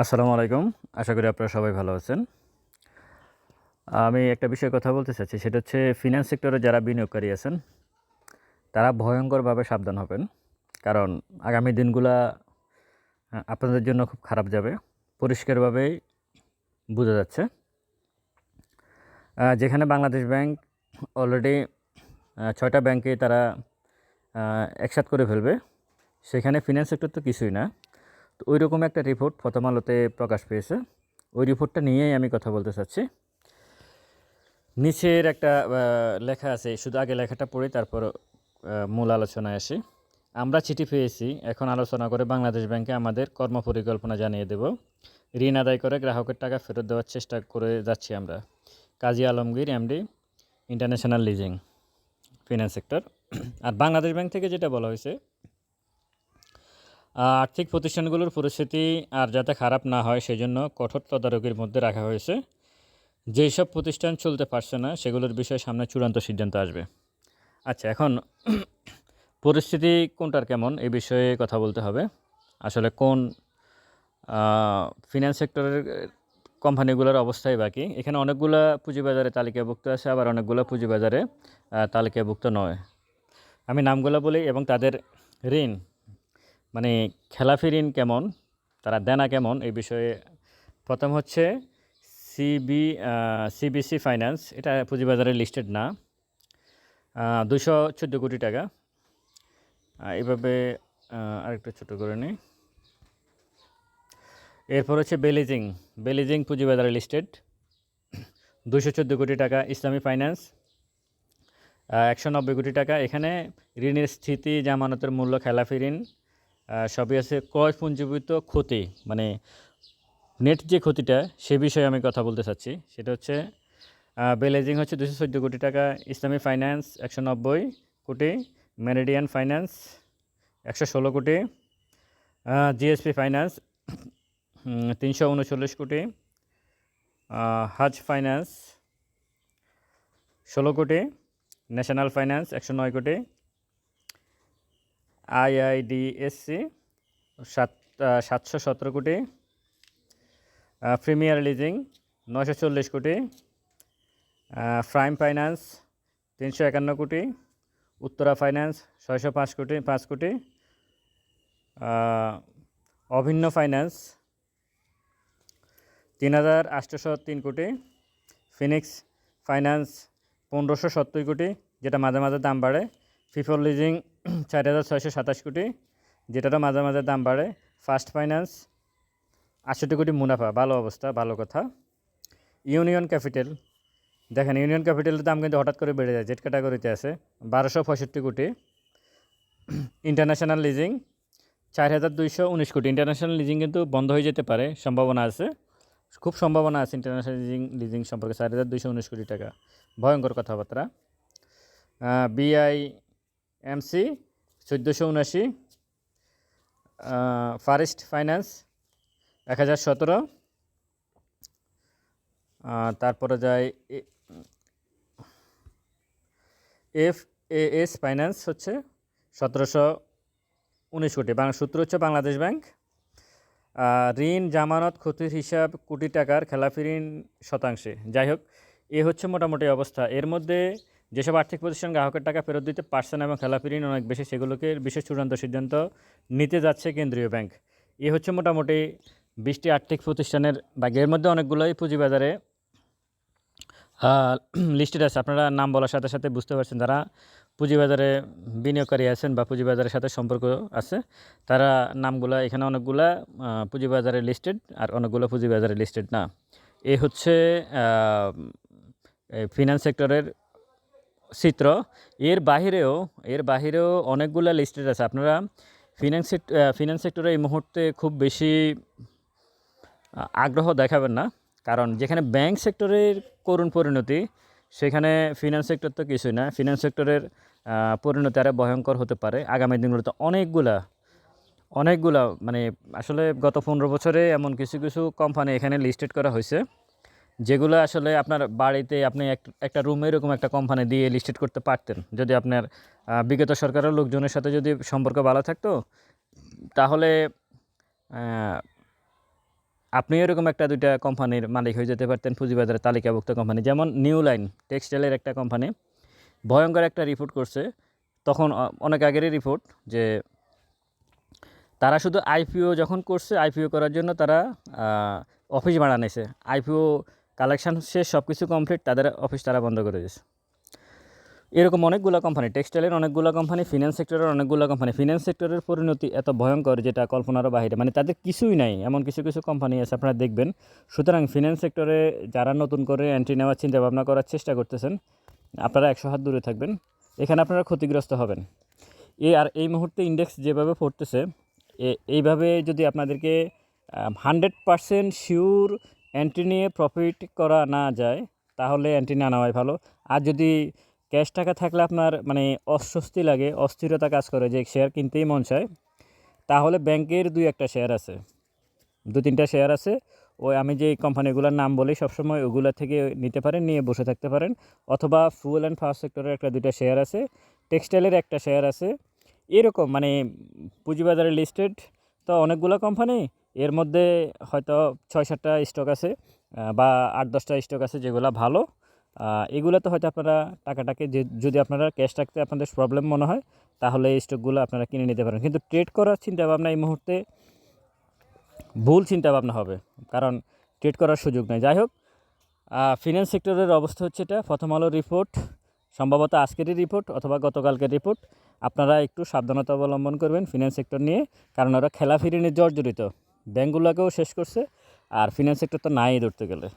আসসালামু আলাইকুম। আশা করি আপনারা সবাই ভালো আছেন। আমি একটা বিষয়ে কথা বলতে চাচ্ছি, সেটা হচ্ছে ফিনান্স সেক্টরে যারা বিনিয়োগকারী আছেন, তারা ভয়ঙ্করভাবে সাবধান হবেন। কারণ আগামী দিনগুলা আপনাদের জন্য খুব খারাপ যাবে। পরিষ্কারভাবেই বোঝা যাচ্ছে। যেখানে বাংলাদেশ ব্যাংক অলরেডি ছয়টা ব্যাংকে তারা একসাথ করে ফেলবে, সেখানে ফিনান্স সেক্টর তো কিছুই না। তো ওই রকম একটা রিপোর্ট প্রথম আলোতে প্রকাশ পেয়েছে। ওই রিপোর্টটা নিয়েই আমি কথা বলতে চাচ্ছি। নিচের একটা লেখা আছে, শুধু আগে লেখাটা পড়ি, তারপর মূল আলোচনায় আসি। আমরা চিঠি পেয়েছি, এখন আলোচনা করে বাংলাদেশ ব্যাংকে আমাদের কর্মপরিকল্পনা জানিয়ে দেব। ঋণ আদায় করে গ্রাহকের টাকা ফেরত দেওয়ার চেষ্টা করে যাচ্ছি আমরা। Kazi Alamgir MD international leasing finance sector আর বাংলাদেশ ব্যাংক থেকে যেটা বলা হয়েছে আর্থিক প্রতিষ্ঠানগুলোর পরিস্থিতি আর যাতে খারাপ না হয় সেজন্য কঠোর তদারকির মধ্যে রাখা হয়েছে। যেই সব প্রতিষ্ঠান চলতে পারছে না, সেগুলোর বিষয়ে সামনে চূড়ান্ত সিদ্ধান্ত আসবে। আচ্ছা এখন পরিস্থিতি কোনটার কেমন এ বিষয়ে কথা বলতে হবে। আসলে কোন ফিনান্স সেক্টরের কোম্পানিগুলোর অবস্থাই বাকি। এখানে অনেকগুলো পুঁজিবাজারে তালিকাভুক্ত আছে, আবার অনেকগুলো পুঁজিবাজারে তালিকাভুক্ত নয়। আমি নামগুলো বলি এবং তাদের ঋণ। মানে খেলাফি ঋণ কেমন, তারা দেনা কেমন, এই বিষয়ে প্রথম হচ্ছে সিবি সিবিসি ফাইন্যান্স, এটা পুঁজিবাজারে লিস্টেড না। দুশো চোদ্দ কোটি টাকা। এভাবে আরেকটু ছোটো করে নিই। এরপর হচ্ছে বেলিজিং। বেলিজিং পুঁজিবাজারে লিস্টেড। দুশো চোদ্দ কোটি টাকা ইসলামী ফাইন্যান্স। একশো নব্বই কোটি টাকা। এখানে ঋণের স্থিতি, জামানতের মূল্য খেলাফি ঋণ সবই আছে ক্রয় পুঞ্জীভূত ক্ষতি মানে নেট যে ক্ষতিটা সে বিষয়ে আমি কথা বলতে চাচ্ছি। সেটা হচ্ছে বেলেজিং হচ্ছে দুশো চোদ্দ কোটি টাকা, ইসলামী ফাইন্যান্স একশো নব্বই কোটি, মেরিডিয়ান ফাইন্যান্স একশো ষোলো কোটি জিএসপি ফাইন্যান্স তিনশো উনচল্লিশ কোটি হাজ ফাইন্যান্স ষোলো কোটি, ন্যাশনাল ফাইন্যান্স একশো নয় কোটি আইআইডিএসসি, সাত সাতশো সতেরো কোটি। প্রিমিয়ার লিজিং, নয়শো চল্লিশ কোটি। প্রাইম ফাইন্যান্স, তিনশো একান্ন কোটি। উত্তরা ফাইন্যান্স, ছয়শো পাঁচ কোটি পাঁচ কোটি। অভিন্ন ফাইন্যান্স, তিন হাজার আটশোশো তিন কোটি। ফিনিক্স ফাইন্যান্স, পনেরোশো সত্তর কোটি, যেটা মাঝে মাঝে দাম বাড়ে। ফিফর লিজিং চার হাজার ছয়শো সাতাশ কোটি, যেটারও মাঝে মাঝে দাম বাড়ে। ফার্স্ট ফাইন্যান্স আটষট্টি কোটি মুনাফা, ভালো অবস্থা, ভালো কথা। ইউনিয়ন ক্যাপিটাল দেখেন ইউনিয়ন ক্যাপিটালের দাম কিন্তু হঠাৎ করে বেড়ে যায় জেট ক্যাটাগরিতে আছে। বারোশো পঁয়ষট্টি কোটি। ইন্টারন্যাশনাল লিজিং চার হাজার দুইশো উনিশ কোটি। ইন্টারন্যাশনাল লিজিং কিন্তু বন্ধ হয়ে যেতে পারে, সম্ভাবনা আছে। খুব সম্ভাবনা আছে ইন্টারন্যাশনাল লিজিং লিজিং সম্পর্কে, চার হাজার দুইশো উনিশ কোটি টাকা। ভয়ঙ্কর কথাবার্তা। বিআই এমসি, চোদ্দোশো উনাশি ফারেস্ট ফাইন্যান্স, এক হাজার সতেরো। তারপরে যায় এফ এ এস ফাইন্যান্স হচ্ছে সতেরোশো উনিশ কোটি। বাংলা সূত্র হচ্ছে বাংলাদেশ ব্যাংক। ঋণ, জামানত, ক্ষতির হিসাব, কোটি টাকার খেলাফি ঋণ শতাংশে। যাই হোক, এ হচ্ছে মোটামুটি অবস্থা। এর মধ্যে যেসব আর্থিক প্রতিষ্ঠান গ্রাহকের টাকা ফেরত দিতে পারছে না এবং খেলাফি ঋণ অনেক বেশি, সেগুলোকে বিশেষ চূড়ান্ত সিদ্ধান্ত নিতে যাচ্ছে কেন্দ্রীয় ব্যাংক। এ হচ্ছে মোটামুটি বিশটি আর্থিক প্রতিষ্ঠানের এর মধ্যে অনেকগুলোই পুঁজিবাজারে লিস্টেড আছে। আপনারা নাম বলার সাথে সাথে বুঝতে পারছেন যারা পুঁজিবাজারে বিনিয়োগকারী আছেন বা পুঁজিবাজারের সাথে সম্পর্ক আছে, তারা নামগুলা, এখানে অনেকগুলা পুঁজিবাজারে লিস্টেড আর অনেকগুলো পুঁজিবাজারে লিস্টেড না। এ হচ্ছে ফিনান্স সেক্টরের চিত্র। এর বাহিরেও এর বাহিরেও অনেকগুলা লিস্টেড আছে। আপনারা ফিনান্স ফিনান্স সেক্টরে এই মুহূর্তে খুব বেশি আগ্রহ দেখাবেন না। কারণ যেখানে ব্যাংক সেক্টরের করুণ পরিণতি, সেখানে ফিনান্স সেক্টর তো কিছুই না। ফিনান্স সেক্টরের পরিণতি আরও ভয়ঙ্কর হতে পারে। আগামী দিনগুলোতে অনেকগুলা অনেকগুলা মানে আসলে গত পনেরো বছরে এমন কিছু কিছু কোম্পানি এখানে লিস্টেড করা হয়েছে। যেগুলো আসলে আপনার বাড়িতে আপনি এক- একটা রুমে এরকম একটা কোম্পানি দিয়ে লিস্টেড করতে পারতেন, যদি আপনার বিগত সরকারের লোকজনের সাথে যদি সম্পর্ক ভালো থাকতো, তাহলে আপনি এরকম একটা দুইটা কোম্পানির মালিক হয়ে যেতে পারতেন, পুঁজিবাজারের তালিকাভুক্ত কোম্পানি যেমন নিউ লাইন টেক্সটাইলের একটা কোম্পানি ভয়ঙ্কর একটা রিপোর্ট করছে, তখন অনেক আগেরই রিপোর্ট যে, তারা শুধু আইপিও যখন করছে আইপিও করার জন্য তারা অফিস ভাড়া নিয়েছে আইপিও কালেকশন শেষ সব কিছু কমপ্লিট তাদের অফিস তারা বন্ধ করে দিয়েছে। এরকম অনেকগুলো কোম্পানি টেক্সটাইলের অনেকগুলো কোম্পানি ফিনান্স সেক্টরের অনেকগুলো কোম্পানি ফিনান্স সেক্টরের পরিণতি এত ভয়ঙ্কর যেটা কল্পনারও বাইরে মানে তাদের কিছুই নাই, এমন কিছু কিছু কোম্পানি আছে, আপনারা দেখবেন। সুতরাং ফিন্যান্স সেক্টরে যারা নতুন করে এন্ট্রি নেওয়ার চিন্তা ভাবনা করার চেষ্টা করতেছেন, আপনারা একশো হাত দূরে থাকবেন। এখানে আপনারা ক্ষতিগ্রস্ত হবেন। এই আর এই মুহূর্তে ইন্ডেক্স যেভাবে পড়তেছে, এ- এইভাবে যদি আপনাদেরকে হান্ড্রেড পারসেন্ট শিওর এন্ট্রি নিয়ে প্রফিট করা না যায়, তাহলে এন্ট্রি না নেওয়াই ভালো। আর যদি ক্যাশ টাকা থাকলে আপনার মানে অস্বস্তি লাগে, অস্থিরতা কাজ করে যে শেয়ার কিনতেই মন চায়, তাহলে ব্যাংকের দুই একটা শেয়ার আছে। দু তিনটা শেয়ার আছে। ওই আমি যে কোম্পানিগুলোর নাম বলি, সবসময় ওগুলো থেকে নিতে পারেন, নিয়ে বসে থাকতে পারেন। অথবা ফুয়েল অ্যান্ড ফার্স্ট সেক্টরের একটা দুইটা শেয়ার আছে টেক্সটাইলের একটা শেয়ার আছে। এরকম মানে পুঁজিবাজারে লিস্টেড তো অনেকগুলো কোম্পানি এর মধ্যে হয়তো ছয় সাতটা স্টক আছে বা আট দশটা স্টক আছে যেগুলো ভালো। এগুলোতে হয়তো আপনারা টাকাটাকে যদি আপনারা ক্যাশ রাখতে আপনাদের প্রবলেম মনে হয়, তাহলে এই স্টকগুলো আপনারা কিনে নিতে পারেন। কিন্তু ট্রেড করার চিন্তা ভাবনা এই মুহূর্তে ভুল চিন্তা ভাবনা হবে, কারণ ট্রেড করার সুযোগ নেই। যাই হোক ফিনান্স সেক্টরের অবস্থা হচ্ছে এটা। প্রথম আলো রিপোর্ট সম্ভবত আজকেরই রিপোর্ট অথবা গতকালকের রিপোর্ট আপনারা একটু সাবধানতা অবলম্বন করবেন ফিনান্স সেক্টর নিয়ে, কারণ ওরা খেলা ফিরে নিয়ে জর্জরিত। ব্যাঙ্কগুলোকেও শেষ করছে, আর ফিনান্স সেক্টর তো নাই ধরতে গেলে।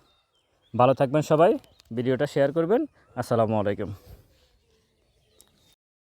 ভালো থাকবেন সবাই, ভিডিওটা শেয়ার করবেন, আসসালামু আলাইকুম।